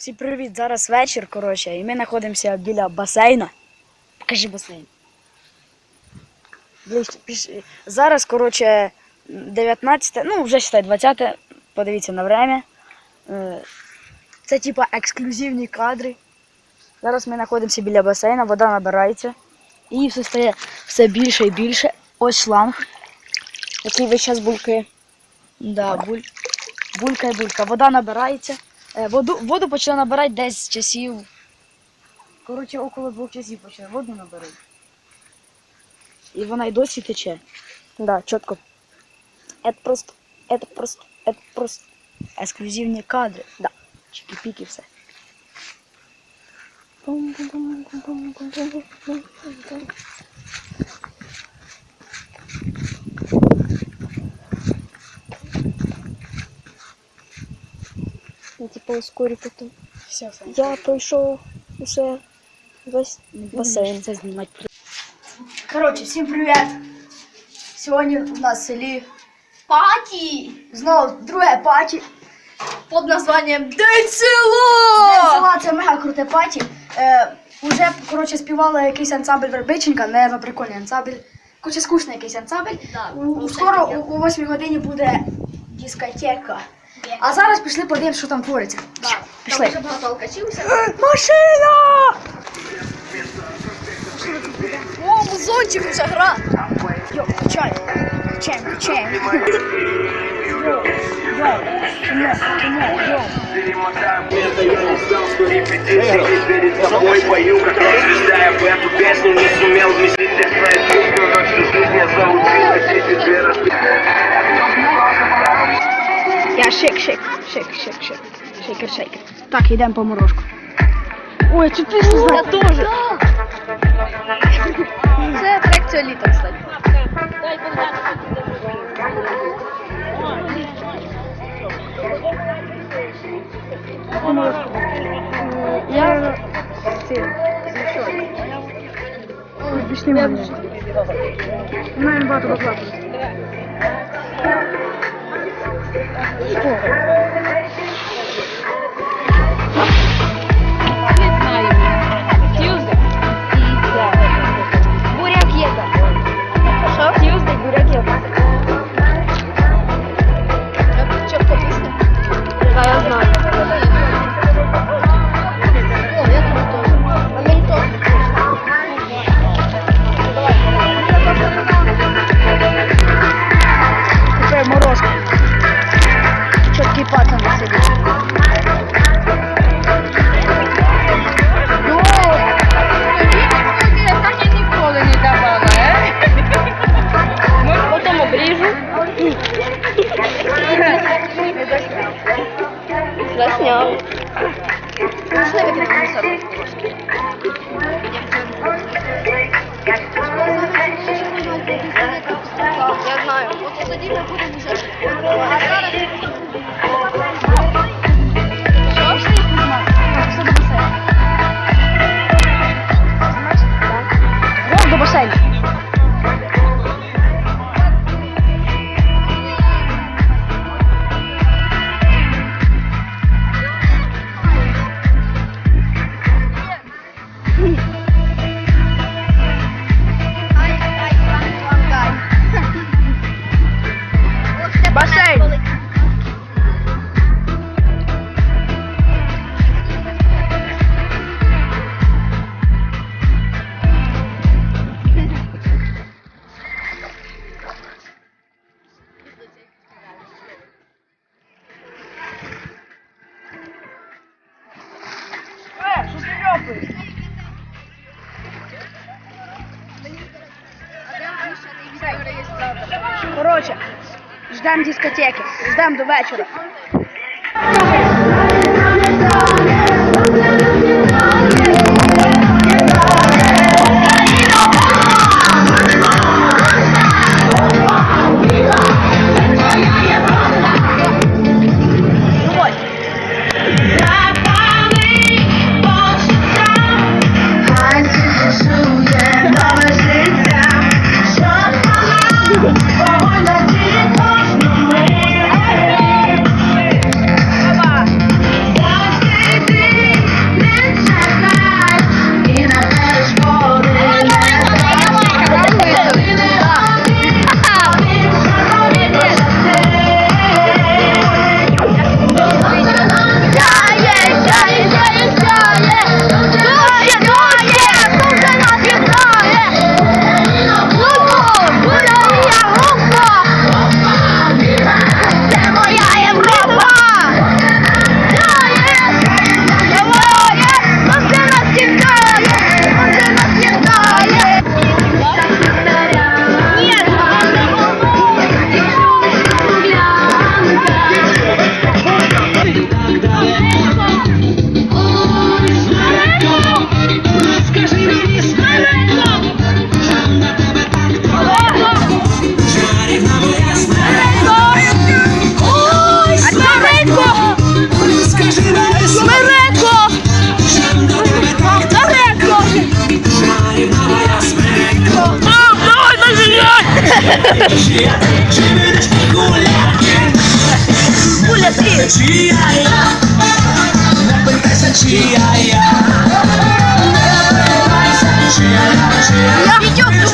Всім привіт! Зараз вечір, коротше, і ми знаходимося біля басейна. Покажи басейн. Зараз, коротше, 19, ну вже считай 20, подивіться на время. Е, Це типа ексклюзивні кадри. Зараз ми знаходимося біля басейна, вода набирається. І все стає все більше і більше. Ось шланг, який весь час булькає. Да, буль... Булькає булька. Вода набирається. Е, Воду, воду почала набирати десь з часів. Коротше, около двох часів почала воду набирати. І вона й досі тече. Да, чітко. Это просто, это просто, это просто ексклюзивні кадри. Да. Чики-піки все. Я типа ускорю потом. Все, все. Я пройшов усе весь басейн. Це знімати. Коротше, всім привіт! Сьогодні у нас в селі Паті знову друге паті. під названням День День села! села це мега круте паті. Е, уже, коротше, співали якийсь ансамбль Вербиченка, не прикольний ансамбль. Коротше, скучний якийсь ансамбль. Да, У- ну, скоро це у, о 8 годині буде дискотека. А зараз пішли подивимось, що там твориться. Да. Пішли. Там дуже багато алкашівся. Машина! О, музончик вже гра! Йо, качай. Качаємо, качаємо. Йо, йо, кіно, кіно, йо. Я устал, что репетиции перед тобой пою, как рассуждая в эту песню Не сумел вместить все свои чувства, но всю жизнь я заучил хотеть тебе шик, шик, шик, шик, шик. Шейкер, шейкер. Так, йдемо по морожку. Ой, цю пісню знаю. Я теж! Це цього літа, кстати. Я... Ти. Ой, пішли мене. Маємо багато 哦 ждемо дискотеки, Ждем до вечора. Czy będziesz kulakiem? Kula ty! Czy ja ja? Napytaj się, czy ja ja? Napytaj się, czy ja ja? Czy ja ja? Idziemy,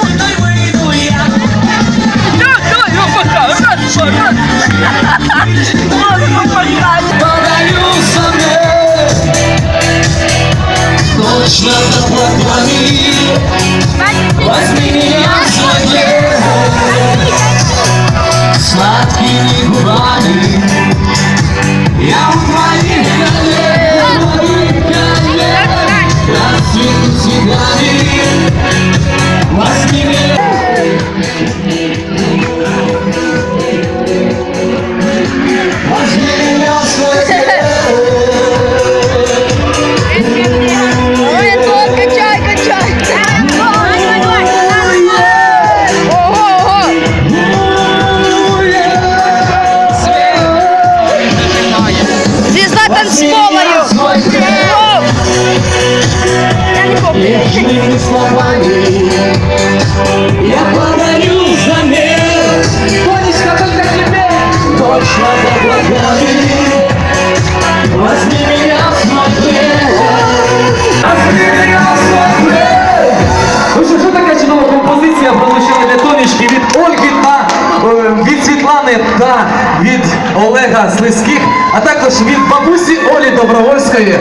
від Ольги та е, від Світлани та від Олега Слизьких, а також від бабусі Олі Добровольської.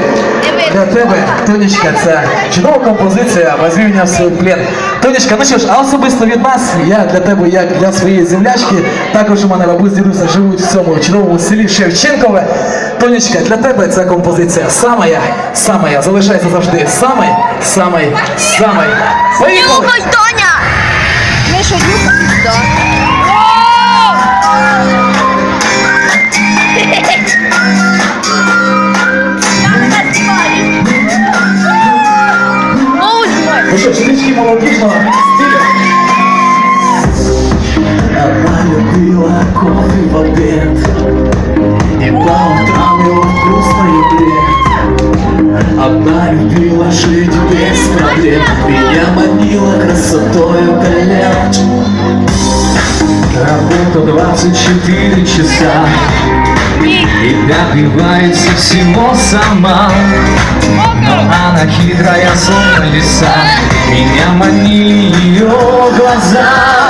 Для тебе, Тонечка, це чудова композиція «Возьми в свій плен. Тонечка, ну що ж, а особисто від нас, я для тебе, як для своєї землячки, також у мене бабусь дідуся живуть в цьому чудовому селі Шевченкове. Тонечка, для тебе ця композиція самая, самая, залишається завжди самий, самий, самий. Поїхали! Тоня! Миша, нюхай. Да. Кофе в обед. И по утрам его вкусный бред Одна любила жить без проблем. Меня манила красотою колен Работа 24 часа. И добивается всего сама. Но она хитрая, словно лиса. Меня манили ее глаза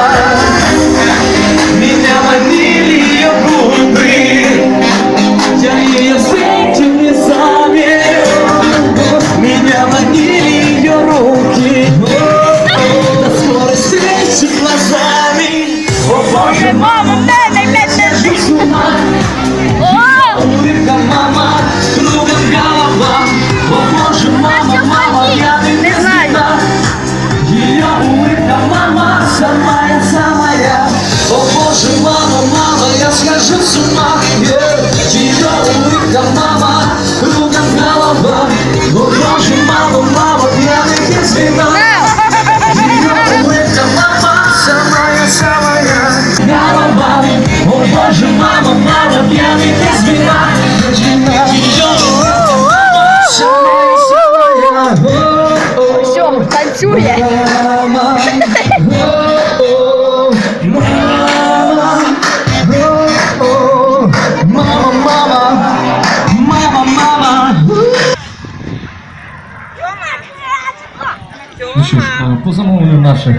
Ну що ж, е, по замовленню наших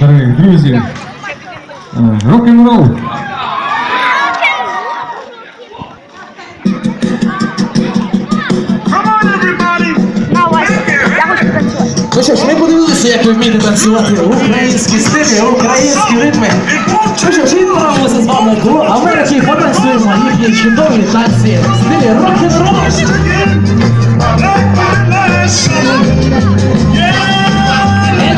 дорогих друзів, я хочу танцювати. Ну що ж, ми подивилися, як ви вмієте танцювати українські стилі, українські ритми. Ну що ж, відправимося з вами до Америки потанцюємо їхні чудові танці в стилі рок-н-рол. Fangara,